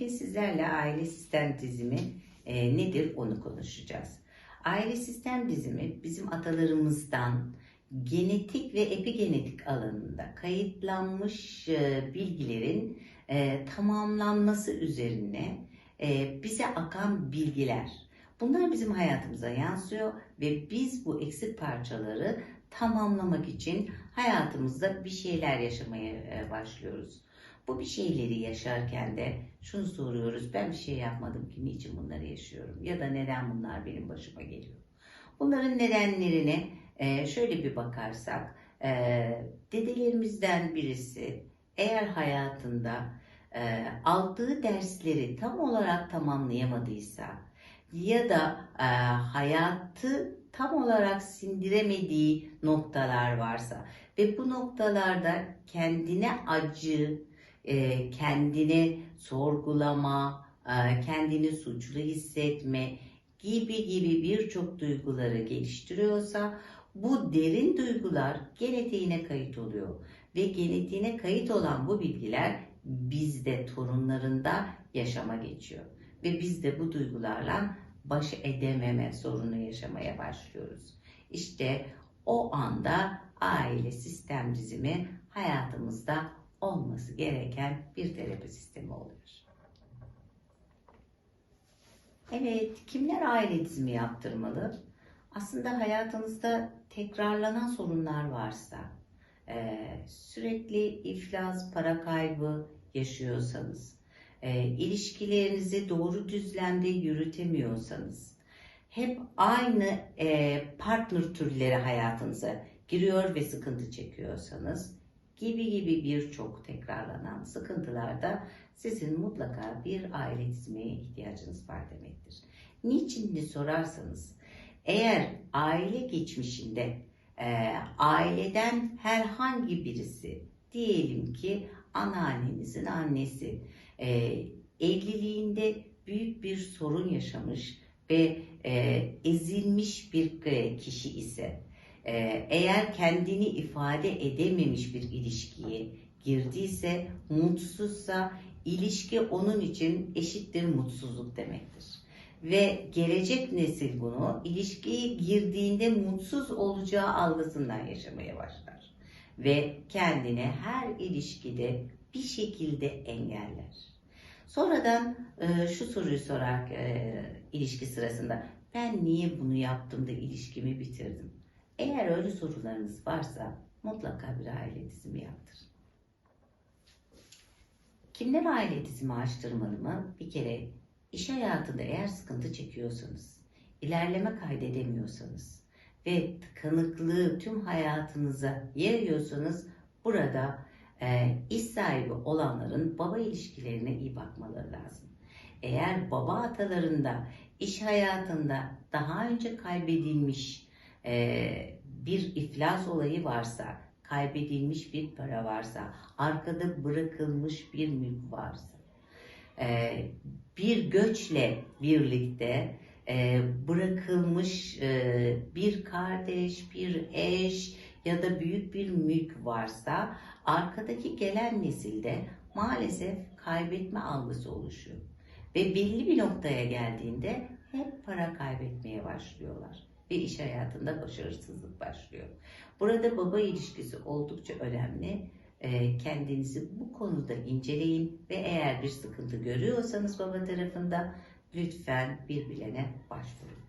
Bugün sizlerle aile sistem dizimi e, nedir onu konuşacağız. Aile sistem dizimi bizim atalarımızdan genetik ve epigenetik alanında kayıtlanmış e, bilgilerin e, tamamlanması üzerine e, bize akan bilgiler. Bunlar bizim hayatımıza yansıyor ve biz bu eksik parçaları tamamlamak için hayatımızda bir şeyler yaşamaya e, başlıyoruz. Bu bir şeyleri yaşarken de şunu soruyoruz. Ben bir şey yapmadım ki niçin bunları yaşıyorum? Ya da neden bunlar benim başıma geliyor? Bunların nedenlerine e, şöyle bir bakarsak e, dedelerimizden birisi eğer hayatında e, aldığı dersleri tam olarak tamamlayamadıysa ya da hayatı tam olarak sindiremediği noktalar varsa ve bu noktalarda kendine acı, e, kendini sorgulama, e, kendini suçlu hissetme gibi gibi birçok duyguları geliştiriyorsa bu derin duygular genetiğine kayıt oluyor. Ve genetiğine kayıt olan bu bilgiler bizde torunlarında yaşama geçiyor. Ve biz de bu duygularla baş edememe sorunu yaşamaya başlıyoruz. İşte o anda aile sistem dizimi hayatımızda olması gereken bir terapi sistemi oluyor. Evet, kimler aile dizimi yaptırmalı? Aslında hayatınızda tekrarlanan sorunlar varsa, e, sürekli iflas, para kaybı yaşıyorsanız, e, ilişkilerinizi doğru düzlemde yürütemiyorsanız, hep aynı e, partner türleri hayatınıza giriyor ve sıkıntı çekiyorsanız, gibi gibi birçok tekrarlanan sıkıntılarda sizin mutlaka bir aile dizmeye ihtiyacınız var demektir. Niçin diye sorarsanız eğer aile geçmişinde e, aileden herhangi birisi diyelim ki anneannenizin annesi e, evliliğinde büyük bir sorun yaşamış ve e, ezilmiş bir e, kişi ise eğer kendini ifade edememiş bir ilişkiye girdiyse, mutsuzsa ilişki onun için eşittir mutsuzluk demektir. Ve gelecek nesil bunu ilişkiye girdiğinde mutsuz olacağı algısından yaşamaya başlar. Ve kendine her ilişkide bir şekilde engeller. Sonradan e, şu soruyu sorar e, ilişki sırasında ben niye bunu yaptım da ilişkimi bitirdim? Eğer öyle sorularınız varsa mutlaka bir aile dizimi yaptırın. Kimler aile dizimi açtırmalı mı? Bir kere iş hayatında eğer sıkıntı çekiyorsanız, ilerleme kaydedemiyorsanız ve tıkanıklığı tüm hayatınıza yayıyorsanız burada e, iş sahibi olanların baba ilişkilerine iyi bakmaları lazım. Eğer baba atalarında iş hayatında daha önce kaybedilmiş bir iflas olayı varsa, kaybedilmiş bir para varsa, arkada bırakılmış bir mülk varsa, e, bir göçle birlikte e, bırakılmış e, bir kardeş, bir eş ya da büyük bir mülk varsa, arkadaki gelen nesilde maalesef kaybetme algısı oluşuyor. Ve belli bir noktaya geldiğinde hep para kaybetmeye başlıyorlar ve iş hayatında başarısızlık başlıyor. Burada baba ilişkisi oldukça önemli. Ee, kendinizi bu konuda inceleyin ve eğer bir sıkıntı görüyorsanız baba tarafında lütfen bir bilene başvurun.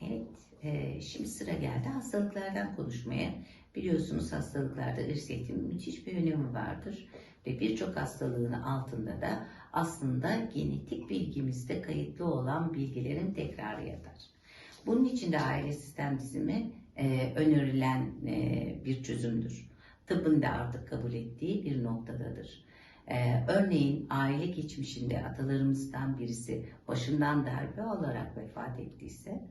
Evet, e, şimdi sıra geldi hastalıklardan konuşmaya. Biliyorsunuz hastalıklarda irsiyetin müthiş bir önemi vardır ve birçok hastalığın altında da aslında genetik bilgimizde kayıtlı olan bilgilerin tekrarı yatar. Bunun için de aile sistem dizimi e, önerilen e, bir çözümdür. Tıbbın da artık kabul ettiği bir noktadadır. Ee, örneğin aile geçmişinde atalarımızdan birisi başından darbe olarak vefat ettiyse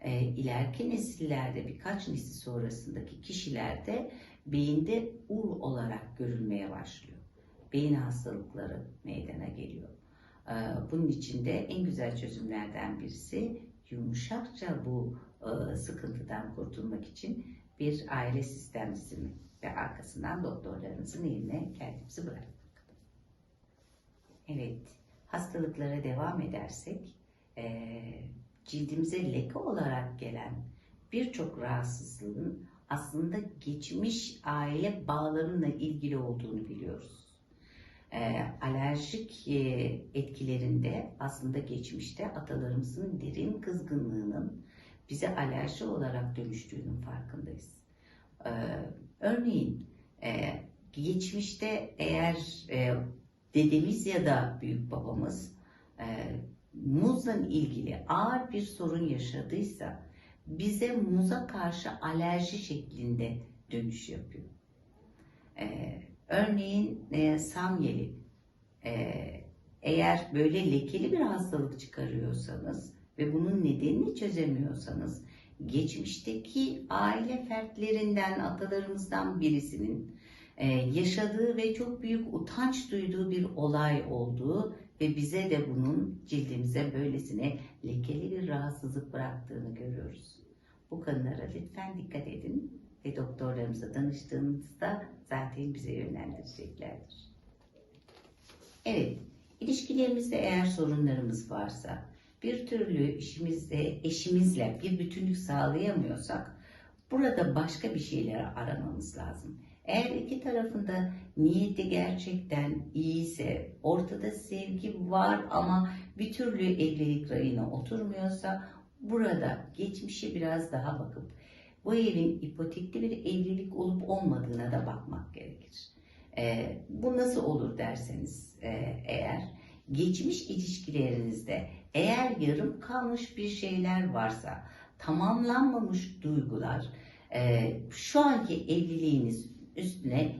e, ileriki nesillerde birkaç nesil sonrasındaki kişilerde beyinde ur olarak görülmeye başlıyor. Beyin hastalıkları meydana geliyor. Ee, bunun için de en güzel çözümlerden birisi yumuşakça bu e, sıkıntıdan kurtulmak için bir aile sistem dizimi ve arkasından doktorlarınızın eline kendimizi bırakmak. Evet, hastalıklara devam edersek, eee, cildimize leke olarak gelen birçok rahatsızlığın aslında geçmiş aile bağlarıyla ilgili olduğunu biliyoruz. Eee, alerjik eee, etkilerinde aslında geçmişte atalarımızın derin kızgınlığının bize alerji olarak dönüştüğünün farkındayız. Eee, örneğin eee, geçmişte eğer eee, dedemiz ya da büyük babamız e, muzla ilgili ağır bir sorun yaşadıysa bize muza karşı alerji şeklinde dönüş yapıyor. E, örneğin e, samyeli e, eğer böyle lekeli bir hastalık çıkarıyorsanız ve bunun nedenini çözemiyorsanız geçmişteki aile fertlerinden atalarımızdan birisinin e, yaşadığı ve çok büyük utanç duyduğu bir olay olduğu ve bize de bunun cildimize böylesine lekeli bir rahatsızlık bıraktığını görüyoruz. Bu konulara lütfen dikkat edin ve doktorlarımıza danıştığınızda zaten bize yönlendireceklerdir. Evet, ilişkilerimizde eğer sorunlarımız varsa, bir türlü işimizde eşimizle bir bütünlük sağlayamıyorsak, burada başka bir şeyleri aramamız lazım. Eğer iki tarafında niyeti gerçekten iyiyse, ortada sevgi var ama bir türlü evlilik rayına oturmuyorsa, burada geçmişe biraz daha bakıp bu evin ipotekli bir evlilik olup olmadığına da bakmak gerekir. Ee, bu nasıl olur derseniz e, eğer geçmiş ilişkilerinizde eğer yarım kalmış bir şeyler varsa, tamamlanmamış duygular, e, şu anki evliliğiniz üstüne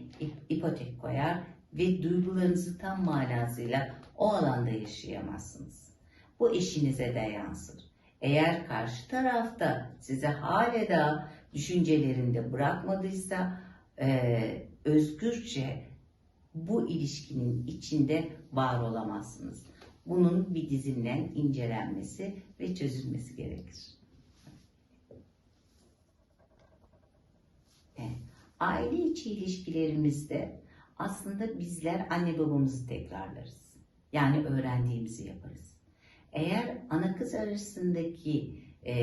ipotek koyar ve duygularınızı tam manasıyla o alanda yaşayamazsınız. Bu eşinize de yansır. Eğer karşı tarafta size hala da düşüncelerinde bırakmadıysa e, özgürce bu ilişkinin içinde var olamazsınız. Bunun bir dizimden incelenmesi ve çözülmesi gerekir. Evet. Aile içi ilişkilerimizde aslında bizler anne babamızı tekrarlarız. Yani öğrendiğimizi yaparız. Eğer ana kız arasındaki e,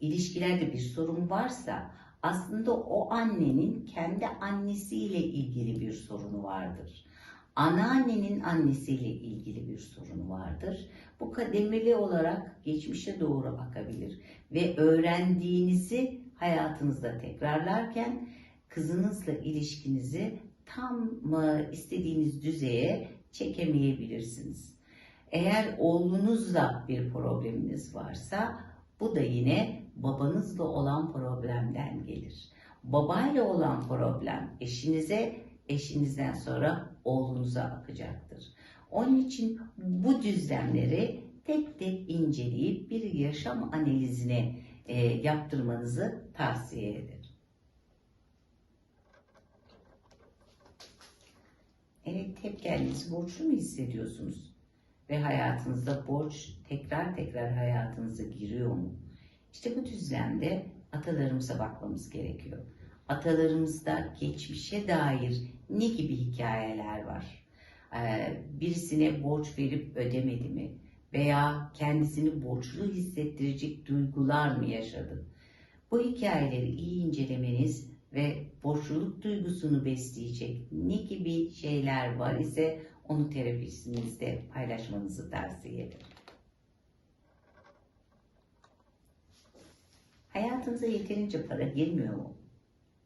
ilişkilerde bir sorun varsa aslında o annenin kendi annesiyle ilgili bir sorunu vardır. Anneannenin annesiyle ilgili bir sorunu vardır. Bu kademeli olarak geçmişe doğru akabilir ve öğrendiğinizi hayatınızda tekrarlarken kızınızla ilişkinizi tam istediğiniz düzeye çekemeyebilirsiniz. Eğer oğlunuzla bir probleminiz varsa bu da yine babanızla olan problemden gelir. Babayla olan problem eşinize, eşinizden sonra oğlunuza akacaktır. Onun için bu düzlemleri tek tek inceleyip bir yaşam analizine e, yaptırmanızı tavsiye ederim. Evet, hep kendinizi borçlu mu hissediyorsunuz? Ve hayatınızda borç tekrar tekrar hayatınıza giriyor mu? İşte bu düzlemde atalarımıza bakmamız gerekiyor. Atalarımızda geçmişe dair ne gibi hikayeler var? Ee, birisine borç verip ödemedi mi? Veya kendisini borçlu hissettirecek duygular mı yaşadı? Bu hikayeleri iyi incelemeniz ve borçluluk duygusunu besleyecek ne gibi şeyler var ise onu terapistinizde paylaşmanızı tavsiye ederim. Hayatınıza yeterince para girmiyor mu?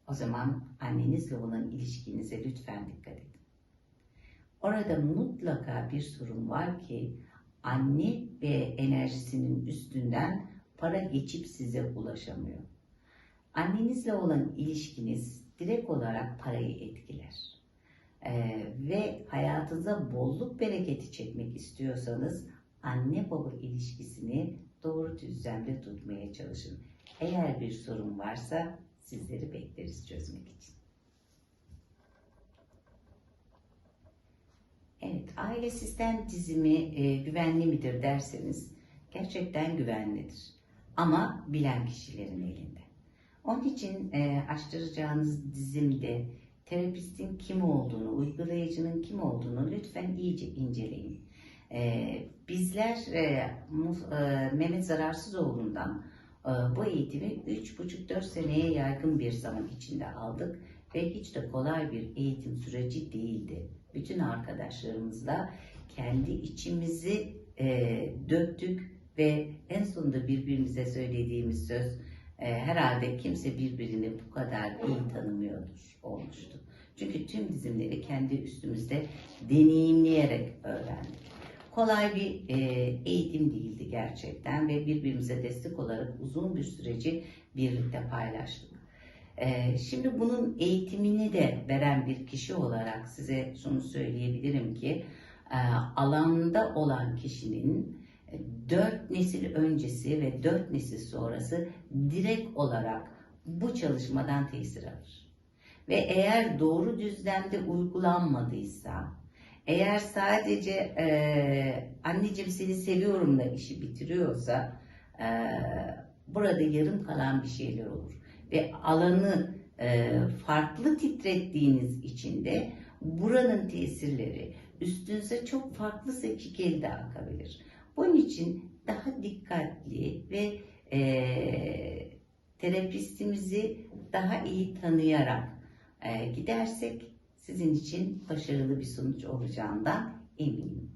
O zaman annenizle olan ilişkinize lütfen dikkat edin. Orada mutlaka bir sorun var ki anne ve enerjisinin üstünden para geçip size ulaşamıyor. Annenizle olan ilişkiniz direkt olarak parayı etkiler. Ee, ve hayatınıza bolluk bereketi çekmek istiyorsanız anne baba ilişkisini doğru düzlemde tutmaya çalışın. Eğer bir sorun varsa sizleri bekleriz çözmek için. Evet, aile sistem dizimi e, güvenli midir derseniz gerçekten güvenlidir. Ama bilen kişilerin elinde. Onun için e, açtıracağınız dizimde terapistin kim olduğunu, uygulayıcının kim olduğunu lütfen iyice inceleyin. Ee, bizler e, e, Mehmet Zararsızoğlu'ndan e, bu eğitimi 3,5-4 seneye yaygın bir zaman içinde aldık ve hiç de kolay bir eğitim süreci değildi. Bütün arkadaşlarımızla kendi içimizi e, döktük ve en sonunda birbirimize söylediğimiz söz herhalde kimse birbirini bu kadar iyi tanımıyordur olmuştu. Çünkü tüm dizimleri kendi üstümüzde deneyimleyerek öğrendik. Kolay bir e, eğitim değildi gerçekten ve birbirimize destek olarak uzun bir süreci birlikte paylaştık. E, şimdi bunun eğitimini de veren bir kişi olarak size şunu söyleyebilirim ki e, alanda olan kişinin e, dört nesil öncesi ve dört nesil sonrası direkt olarak bu çalışmadan tesir alır. Ve eğer doğru düzlemde uygulanmadıysa, eğer sadece e, anneciğim seni seviyorumla işi bitiriyorsa, e, burada yarım kalan bir şeyler olur. Ve alanı e, farklı titrettiğiniz için de buranın tesirleri üstünüze çok farklı şekilde akabilir. Bunun için daha dikkatli ve e, terapistimizi daha iyi tanıyarak e, gidersek sizin için başarılı bir sonuç olacağından eminim.